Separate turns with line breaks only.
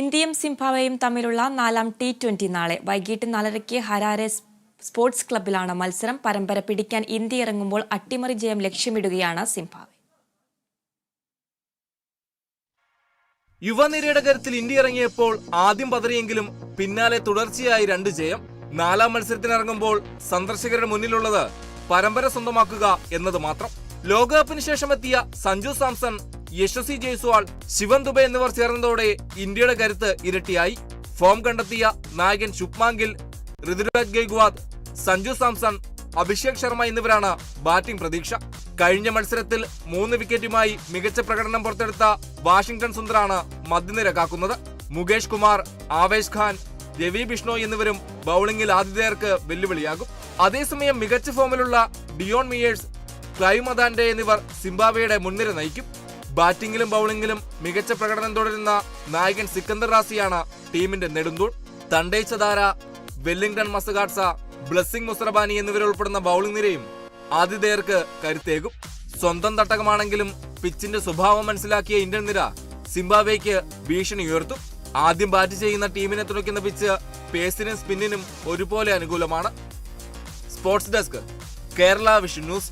ഇന്ത്യയും സിംബാബ്വേയും തമ്മിലുള്ള നാലാം ടി ട്വന്റി നാളെ വൈകിട്ട് നാലരയ്ക്ക് ഹരാരെ സ്പോർട്സ് ക്ലബ്ബിലാണ് മത്സരം. പരമ്പര പിടിക്കാൻ ഇന്ത്യ ഇറങ്ങുമ്പോൾ അട്ടിമറി ജയം ലക്ഷ്യമിടുകയാണ് സിംബാബ്വെ.
യുവനിരയുടെ കരുത്തിൽ ഇന്ത്യ ഇറങ്ങിയപ്പോൾ ആദ്യം പതറിയെങ്കിലും പിന്നാലെ തുടർച്ചയായി രണ്ട് ജയം. നാലാം മത്സരത്തിനിറങ്ങുമ്പോൾ സന്ദർശകരുടെ മുന്നിലുള്ളത് പരമ്പര സ്വന്തമാക്കുക എന്നത് മാത്രം. ലോകകപ്പിന് ശേഷം എത്തിയ സഞ്ജു സാംസൺ യശസ്വി ജയ്സ്വാൾ ശിവൻ ദുബെ എന്നിവർ ചേർന്നതോടെ ഇന്ത്യയുടെ കരുത്ത് ഇരട്ടിയായി. ഫോം കണ്ടെത്തിയ നായകൻ ശുഭ്മാൻ ഗിൽ ഋതുരാജ് ഗെയ്ഗ്വാദ് സഞ്ജു സാംസൺ അഭിഷേക് ശർമ്മ എന്നിവരാണ് ബാറ്റിംഗ് പ്രതീക്ഷ. കഴിഞ്ഞ മത്സരത്തിൽ മൂന്ന് വിക്കറ്റുമായി മികച്ച പ്രകടനം പുറത്തെടുത്ത വാഷിംഗ്ടൺ സുന്ദറാണ് മധ്യനിര കാക്കുന്നത്. മുകേഷ് കുമാർ ആവേശ് ഖാൻ രവി ബിഷ്ണോയ് എന്നിവരും ബൌളിംഗിൽ ആതിഥേയർക്ക് വെല്ലുവിളിയാകും. അതേസമയം മികച്ച ഫോമിലുള്ള ഡിയോൺ മിയേഴ്സ് ക്ലൈവ് മദാൻഡെ എന്നിവർ സിംബാബ്വേയുടെ മുൻനിര നയിക്കും. ബാറ്റിംഗിലും ബൌളിംഗിലും മികച്ച പ്രകടനം തുടരുന്ന നായകൻ സിക്കന്ദർ റാസിയാണ് ടീമിന്റെ നെടുന്തൂൺ. Tendai Chatara Wellington Masakadza Blessing Muzarabani എന്നിവരുൾപ്പെടുന്ന bowling നിരയും ആതിഥേയർക്ക് കരുത്തേകും. സ്വന്തം തട്ടകമാണെങ്കിലും പിച്ചിന്റെ സ്വഭാവം മനസ്സിലാക്കിയ ഇന്ത്യൻ നിര സിംബാബ്വേക്ക് ഭീഷണി ഉയർത്തും. ആദ്യം ബാറ്റ് ചെയ്യുന്ന ടീമിനെ തുണയ്ക്കുന്ന പിച്ച് പേസിനും സ്പിന്നിനും ഒരുപോലെ അനുകൂലമാണ്. Sports desk Kerala vision news.